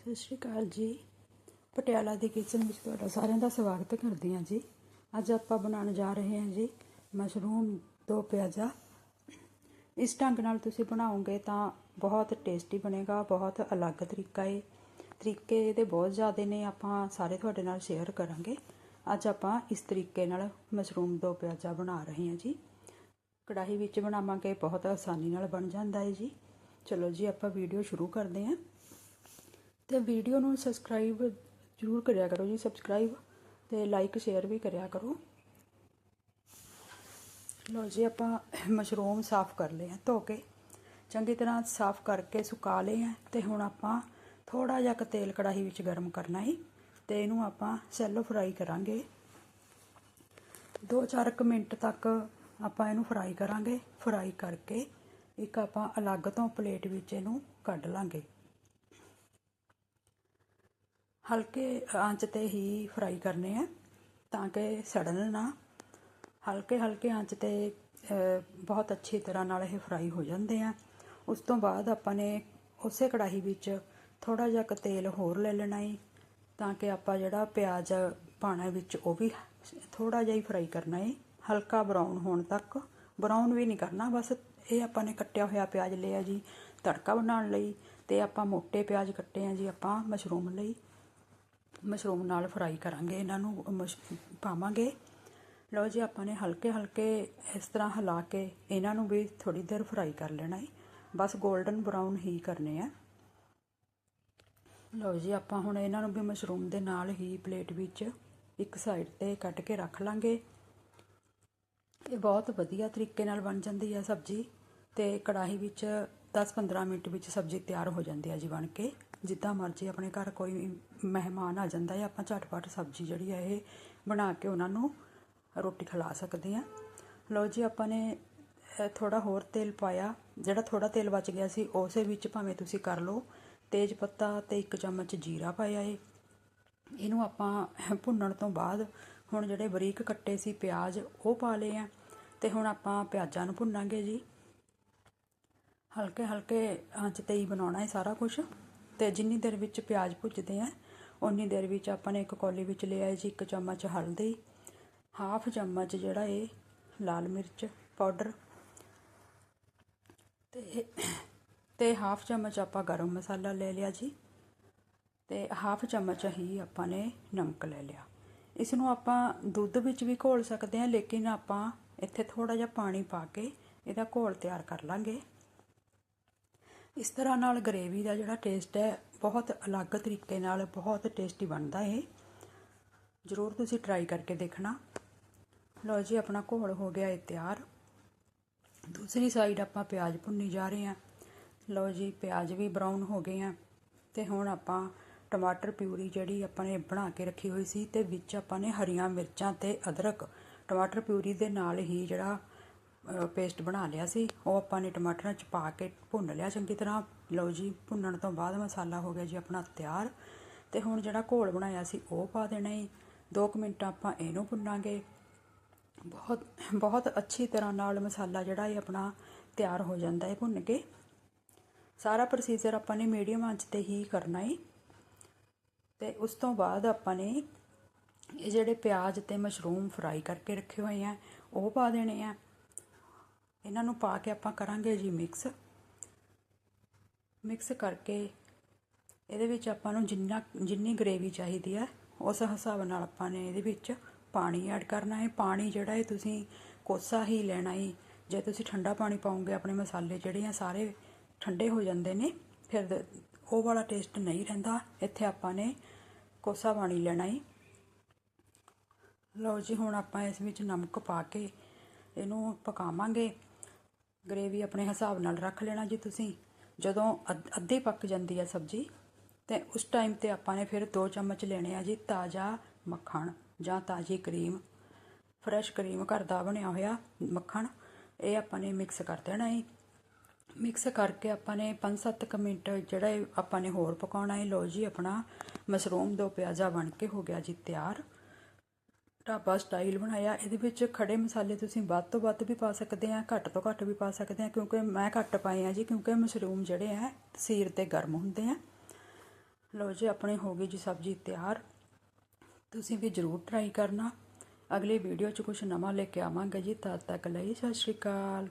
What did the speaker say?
ਸਤਿ ਸ਼੍ਰੀ ਅਕਾਲ ਜੀ। ਪਟਿਆਲਾ ਦੀ ਕਿਚਨ ਵਿੱਚ ਤੁਹਾਡਾ ਸਾਰਿਆਂ ਦਾ ਸਵਾਗਤ ਕਰਦੀ ਹਾਂ ਜੀ। ਅੱਜ ਆਪਾਂ ਬਣਾਉਣ ਜਾ ਰਹੇ ਹਾਂ ਜੀ ਮਸ਼ਰੂਮ ਦੋ ਪਿਆਜ਼ਾ। ਇਸ ਢੰਗ ਨਾਲ ਤੁਸੀਂ ਬਣਾਓਗੇ ਤਾਂ ਬਹੁਤ ਟੇਸਟੀ ਬਣੇਗਾ, ਬਹੁਤ ਅਲੱਗ ਤਰੀਕਾ ਹੈ ਤਰੀਕੇ ਇਹਦੇ ਬਹੁਤ ਜ਼ਿਆਦੇ ਨੇ, ਆਪਾਂ ਸਾਰੇ ਤੁਹਾਡੇ ਨਾਲ ਸ਼ੇਅਰ ਕਰਾਂਗੇ। ਅੱਜ ਆਪਾਂ ਇਸ ਤਰੀਕੇ ਨਾਲ ਮਸ਼ਰੂਮ ਦੋ ਪਿਆਜ਼ਾ ਬਣਾ ਰਹੇ ਹਾਂ ਜੀ। ਕੜਾਹੀ ਵਿੱਚ ਬਣਾਵਾਂਗੇ, ਬਹੁਤ ਆਸਾਨੀ ਨਾਲ ਬਣ ਜਾਂਦਾ ਹੈ ਜੀ। ਚਲੋ ਜੀ, ਆਪਾਂ ਵੀਡੀਓ ਸ਼ੁਰੂ ਕਰਦੇ ਹਾਂ। ਤੇ ਵੀਡੀਓ ਨੂੰ ਸਬਸਕ੍ਰਾਈਬ ਜ਼ਰੂਰ ਕਰਿਆ ਕਰੋ ਜੀ ਸਬਸਕ੍ਰਾਈਬ ਤੇ ਲਾਈਕ ਸ਼ੇਅਰ ਵੀ ਕਰਿਆ ਕਰੋ। ਲੋ ਜੀ, ਆਪਾਂ ਮਸ਼ਰੂਮ ਸਾਫ਼ ਕਰ ਲਏ ਆ, ਧੋ ਕੇ। ਚੰਗੀ ਤਰ੍ਹਾਂ ਸਾਫ਼ ਕਰਕੇ ਸੁਕਾ ਲਏ ਆ ਤੇ ਹੁਣ ਆਪਾਂ ਥੋੜਾ ਜਿਹਾ ਕੁ ਤੇਲ ਕੜਾਹੀ ਵਿੱਚ ਗਰਮ ਕਰਨਾ ਹੈ ਤੇ ਇਹਨੂੰ ਆਪਾਂ ਸੈਲੋ ਫਰਾਈ ਕਰਾਂਗੇ। 2-4 ਕੁ ਮਿੰਟ ਤੱਕ ਆਪਾਂ ਇਹਨੂੰ ਫਰਾਈ ਕਰਾਂਗੇ। ਫਰਾਈ ਕਰਕੇ ਇੱਕ ਆਪਾਂ ਅਲੱਗ ਤੋਂ ਪਲੇਟ ਵਿੱਚ ਇਹਨੂੰ ਕੱਢ ਲਾਂਗੇ। ਹਲਕੇ ਆਂਚ ਤੇ ਹੀ ਫਰਾਈ ਕਰਨੇ ਆ ਤਾਂ ਕਿ ਸੜਨ ਨਾ। ਹਲਕੇ ਹਲਕੇ ਆਂਚ ਤੇ ਬਹੁਤ ਅੱਛੀ ਤਰ੍ਹਾਂ ਨਾਲ ਇਹ ਫਰਾਈ ਹੋ ਜਾਂਦੇ ਆ। ਉਸ ਤੋਂ ਬਾਅਦ ਆਪਾਂ ਨੇ ਉਸੇ ਕੜਾਹੀ ਵਿੱਚ ਥੋੜਾ ਜਿਹਾ ਕ ਤੇਲ ਹੋਰ ਲੈ ਲੈਣਾ ਹੈ ਤਾਂ ਕਿ ਆਪਾਂ ਜਿਹੜਾ ਪਿਆਜ਼ ਪਾਣਾ ਵਿੱਚ ਉਹ ਵੀ ਥੋੜਾ ਜਿਹਾ ਹੀ ਫਰਾਈ ਕਰਨਾ ਹੈ ਹਲਕਾ ਬਰਾਊਨ ਹੋਣ ਤੱਕ, ਬਰਾਊਨ ਵੀ ਨਹੀਂ ਕਰਨਾ, ਬਸ ਇਹ ਆਪਾਂ ਨੇ ਕੱਟਿਆ ਹੋਇਆ ਪਿਆਜ਼ ਲਿਆ ਜੀ, ਤੜਕਾ ਬਣਾਉਣ ਲਈ ਤੇ ਆਪਾਂ ਮੋٹے ਪਿਆਜ਼ ਕੱਟੇ ਆ ਜੀ ਆਪਾਂ ਮਸ਼ਰੂਮ ਲਈ। ਮਸ਼ਰੂਮ ਨਾਲ ਫਰਾਈ ਕਰਾਂਗੇ, ਇਹਨਾਂ ਨੂੰ ਪਾਵਾਂਗੇ। ਲਓ ਜੀ, ਆਪਾਂ ਨੇ ਹਲਕੇ ਹਲਕੇ ਇਸ ਤਰ੍ਹਾਂ ਹਿਲਾ ਕੇ ਇਹਨਾਂ ਨੂੰ ਵੀ ਥੋੜੀ ਦੇਰ ਫਰਾਈ ਕਰ ਲੈਣਾ ਹੈ ਬਸ 골ਡਨ ਬਰਾਊਨ ਹੀ ਕਰਨੇ ਆ। ਲਓ ਜੀ, ਆਪਾਂ ਹੁਣ ਇਹਨਾਂ ਨੂੰ ਵੀ ਮਸ਼ਰੂਮ ਦੇ ਨਾਲ ਹੀ ਪਲੇਟ ਵਿੱਚ ਇੱਕ ਸਾਈਡ ਤੇ ਕੱਟ ਕੇ ਰੱਖ ਲਾਂਗੇ। ਇਹ ਬਹੁਤ ਵਧੀਆ ਤਰੀਕੇ ਨਾਲ ਬਣ ਜਾਂਦੀ ਹੈ ਸਬਜ਼ੀ ਤੇ ਕੜਾਹੀ ਵਿੱਚ 10-15 ਮਿੰਟ ਵਿੱਚ ਸਬਜ਼ੀ ਤਿਆਰ ਹੋ ਜਾਂਦੀ ਹੈ ਜੀ ਬਣ ਕੇ। ਜਿੱਦਾਂ ਮਰਜ਼ੀ ਆਪਣੇ ਘਰ ਕੋਈ ਮਹਿਮਾਨ ਆ ਜਾਂਦਾ ਹੈ, ਆਪਾਂ ਝਟਪਟ ਸਬਜ਼ੀ ਜਿਹੜੀ ਹੈ ਇਹ ਬਣਾ ਕੇ ਉਹਨਾਂ ਨੂੰ ਰੋਟੀ ਖਿਲਾ ਸਕਦੇ ਹਾਂ। ਲਓ ਜੀ, ਆਪਾਂ ਨੇ ਥੋੜਾ ਹੋਰ ਤੇਲ ਪਾਇਆ। ਜਿਹੜਾ ਥੋੜਾ ਤੇਲ ਬਚ ਗਿਆ ਸੀ, ਉਸੇ ਵਿੱਚ ਭਾਵੇਂ ਤੁਸੀਂ ਕਰ ਲਓ। ਤੇਜ ਪੱਤਾ ਤੇ ਇੱਕ ਚਮਚ ਜੀਰਾ ਪਾਇਆ ਏ। ਇਹਨੂੰ ਆਪਾਂ ਭੁੰਨਣ ਤੋਂ ਬਾਅਦ ਹੁਣ ਜਿਹੜੇ ਬਰੀਕ ਕੱਟੇ ਸੀ ਪਿਆਜ਼, ਉਹ ਪਾ ਲਏ ਆ। ਤੇ ਹੁਣ ਆਪਾਂ ਪਿਆਜ਼ਾਂ ਨੂੰ ਭੁੰਨਾਂਗੇ ਜੀ। ਹਲਕੇ ਹਲਕੇ ਆਂਚ ਤੇ ਹੀ ਬਣਾਉਣਾ ਹੈ ਸਾਰਾ ਕੁਝ ਤੇ ਜਿੰਨੀ ਦੇਰ ਵਿੱਚ ਪਿਆਜ਼ ਭੁੱਜਦੇ ਆ ਉਨੀ ਦੇਰ ਵਿੱਚ ਆਪਾਂ ਨੇ ਇੱਕ ਕੌਲੀ ਵਿੱਚ ਲਿਆ ਜੀ, ਇੱਕ ਚਮਚ ਹਲਦੀ, ਹਾਫ ਚਮਚ ਜਿਹੜਾ ਇਹ ਲਾਲ ਮਿਰਚ ਪਾਊਡਰ ਤੇ ਤੇ ਹਾਫ ਚਮਚ ਆਪਾਂ ਗਰਮ ਮਸਾਲਾ ਲੈ ਲਿਆ ਜੀ ਤੇ ਹਾਫ ਚਮਚ ਹੀ ਆਪਾਂ ਨੇ ਨਮਕ ਲੈ ਲਿਆ। ਇਸ ਨੂੰ ਆਪਾਂ ਦੁੱਧ ਵਿੱਚ ਵੀ ਘੋਲ ਸਕਦੇ ਹਾਂ ਲੇਕਿਨ ਆਪਾਂ ਇੱਥੇ ਥੋੜਾ ਜਿਹਾ ਪਾਣੀ ਪਾ ਕੇ ਇਹਦਾ ਘੋਲ ਤਿਆਰ ਕਰ ਲਾਂਗੇ। ਇਸ ਤਰ੍ਹਾਂ ਨਾਲ ਗਰੇਵੀ ਦਾ ਜਿਹੜਾ ਟੇਸਟ ਹੈ, ਬਹੁਤ ਅਲੱਗ ਤਰੀਕੇ ਨਾਲ ਬਹੁਤ ਟੇਸਟੀ ਬਣਦਾ ਇਹ। ਜ਼ਰੂਰ ਤੁਸੀਂ ਟਰਾਈ ਕਰਕੇ ਦੇਖਣਾ। ਲਓ ਜੀ, ਆਪਣਾ ਘੋਲ ਹੋ ਗਿਆ ਇਹ ਤਿਆਰ। ਦੂਸਰੀ ਸਾਈਡ ਆਪਾਂ ਪਿਆਜ਼ ਭੁੰਨੀ ਜਾ ਰਹੇ ਹਾਂ। ਲਓ ਜੀ, ਪਿਆਜ਼ ਵੀ ਬਰਾਊਨ ਹੋ ਗਏ ਆ ਤੇ ਹੁਣ ਆਪਾਂ ਟਮਾਟਰ ਪਿਊਰੀ ਜਿਹੜੀ ਆਪਾਂ ਨੇ ਬਣਾ ਕੇ ਰੱਖੀ ਹੋਈ ਸੀ ਤੇ ਵਿੱਚ ਆਪਾਂ ਨੇ ਹਰੀਆਂ ਮਿਰਚਾਂ ਤੇ ਅਦਰਕ। ਟਮਾਟਰ ਪਿਊਰੀ ਦੇ ਨਾਲ ਹੀ ਜਿਹੜਾ ਪੇਸਟ ਬਣਾ ਲਿਆ ਸੀ। ਉਹ ਆਪਾਂ ਨੇ ਟਮਾਟਰਾਂ 'ਚ ਪਾ ਕੇ ਭੁੰਨ ਲਿਆ ਚੰਗੀ ਤਰ੍ਹਾਂ। ਲਓ ਜੀ, ਭੁੰਨਣ ਤੋਂ ਬਾਅਦ ਮਸਾਲਾ ਹੋ ਗਿਆ ਜੀ ਆਪਣਾ ਤਿਆਰ। ਤੇ ਹੁਣ ਜਿਹੜਾ ਘੋਲ ਬਣਾਇਆ ਸੀ, ਉਹ ਪਾ ਦੇਣਾ ਹੈ 2 ਮਿੰਟ ਆਪਾਂ ਇਹਨੂੰ ਭੁੰਨਾਂਗੇ। ਬਹੁਤ ਬਹੁਤ ਅੱਛੀ ਤਰ੍ਹਾਂ ਨਾਲ ਮਸਾਲਾ ਜਿਹੜਾ ਹੈ ਆਪਣਾ ਤਿਆਰ ਹੋ ਜਾਂਦਾ ਹੈ ਭੁੰਨ ਕੇ। ਸਾਰਾ ਪ੍ਰੋਸੀਜਰ ਆਪਾਂ ਨੇ ਮੀਡੀਅਮ ਆਂਚ ਤੇ ਹੀ ਕਰਨਾ ਹੈ ਤੇ ਉਸ ਤੋਂ ਬਾਅਦ ਆਪਾਂ ਨੇ ਇਹ ਜਿਹੜੇ ਪਿਆਜ਼ ਤੇ ਮਸ਼ਰੂਮ ਫਰਾਈ ਕਰਕੇ ਰੱਖੇ ਹੋਏ ਆ, ਉਹ ਪਾ ਦੇਣੇ ਆ। ਇਹਨਾਂ ਨੂੰ ਪਾ ਕੇ ਆਪਾਂ ਕਰਾਂਗੇ ਜੀ ਮਿਕਸ ਮਿਕਸ ਕਰਕੇ ਇਹਦੇ ਵਿੱਚ ਆਪਾਂ ਨੂੰ ਜਿੰਨਾ, ਜਿੰਨੀ ਗ੍ਰੇਵੀ ਚਾਹੀਦੀ ਹੈ ਉਸ ਹਿਸਾਬ ਨਾਲ ਆਪਾਂ ਨੇ ਇਹਦੇ ਵਿੱਚ ਪਾਣੀ ਐਡ ਕਰਨਾ ਹੈ। ਪਾਣੀ ਜਿਹੜਾ ਹੈ ਤੁਸੀਂ ਕੋਸਾ ਹੀ ਲੈਣਾ ਹੈ ਜੇ ਤੁਸੀਂ ਠੰਡਾ ਪਾਣੀ ਪਾਉਂਗੇ ਆਪਣੇ ਮਸਾਲੇ ਜਿਹੜੇ ਆ ਸਾਰੇ ਠੰਡੇ ਹੋ ਜਾਂਦੇ ਨੇ, ਫਿਰ ਉਹ ਵਾਲਾ ਟੇਸਟ ਨਹੀਂ ਰਹਿੰਦਾ। ਇੱਥੇ ਆਪਾਂ ਨੇ ਕੋਸਾ ਪਾਣੀ ਲੈਣਾ ਹੈ ਲਓ ਜੀ, ਹੁਣ ਆਪਾਂ ਇਸ ਵਿੱਚ ਨਮਕ ਪਾ ਕੇ ਇਹਨੂੰ ਪਕਾਵਾਂਗੇ। ਗਰੇਵੀ ਆਪਣੇ ਹਿਸਾਬ ਨਾਲ ਰੱਖ ਲੈਣਾ ਜੀ ਤੁਸੀਂ। ਜਦੋਂ ਅੱਧੀ ਪੱਕ ਜਾਂਦੀ ਹੈ ਸਬਜ਼ੀ, ਤੇ ਉਸ ਟਾਈਮ ਤੇ ਆਪਾਂ ਨੇ ਫਿਰ 2 ਚਮਚ ਲੈਣੇ ਆ ਜੀ ਤਾਜ਼ਾ ਮੱਖਣ, ਜਾਂ ਤਾਜ਼ੀ ਕਰੀਮ। ਫਰੈਸ਼ ਕਰੀਮ ਘਰ ਦਾ ਬਣਿਆ ਹੋਇਆ ਮੱਖਣ, ਇਹ ਆਪਾਂ ਨੇ ਮਿਕਸ ਕਰ ਦੇਣਾ ਹੈ ਮਿਕਸ ਕਰਕੇ ਆਪਾਂ ਨੇ 5-7 ਮਿੰਟ ਜਿਹੜਾ ਆਪਾਂ ਨੇ ਹੋਰ ਪਕਾਉਣਾ ਹੈ। ਲੋ ਜੀ ਆਪਣਾ ਮਸ਼ਰੂਮ ਦੋ ਪਿਆਜ਼ਾ ਬਣ ਕੇ ਹੋ ਗਿਆ ਜੀ ਤਿਆਰ। ਢਾਬਾ ਸਟਾਈਲ ਬਣਾਇਆ, ਇਹਦੇ ਵਿੱਚ ਖੜੇ ਮਸਾਲੇ ਤੁਸੀਂ ਵੱਧ ਤੋਂ ਵੱਧ ਵੀ ਪਾ ਸਕਦੇ ਆ, ਘੱਟ ਤੋਂ ਘੱਟ ਵੀ ਪਾ ਸਕਦੇ ਆ, ਕਿਉਂਕਿ ਮੈਂ ਘੱਟ ਪਾਏ ਆ ਜੀ, ਕਿਉਂਕਿ ਮਸ਼ਰੂਮ ਜਿਹੜੇ ਆ, ਤਸੀਰ ਤੇ ਗਰਮ ਹੁੰਦੇ ਆ। ਲਓ ਜੀ, ਆਪਣੇ ਹੋ ਗਈ ਜੀ ਸਬਜ਼ੀ ਤਿਆਰ। ਤੁਸੀਂ ਵੀ ਜ਼ਰੂਰ ਟਰਾਈ ਕਰਨਾ। ਅਗਲੀ ਵੀਡੀਓ 'ਚ ਕੁਝ ਨਵਾਂ ਲੈ ਕੇ ਆਵਾਂਗੇ ਜੀ। ਤਦ ਤੱਕ ਲਈ ਸਤਿ ਸ਼੍ਰੀ ਅਕਾਲ।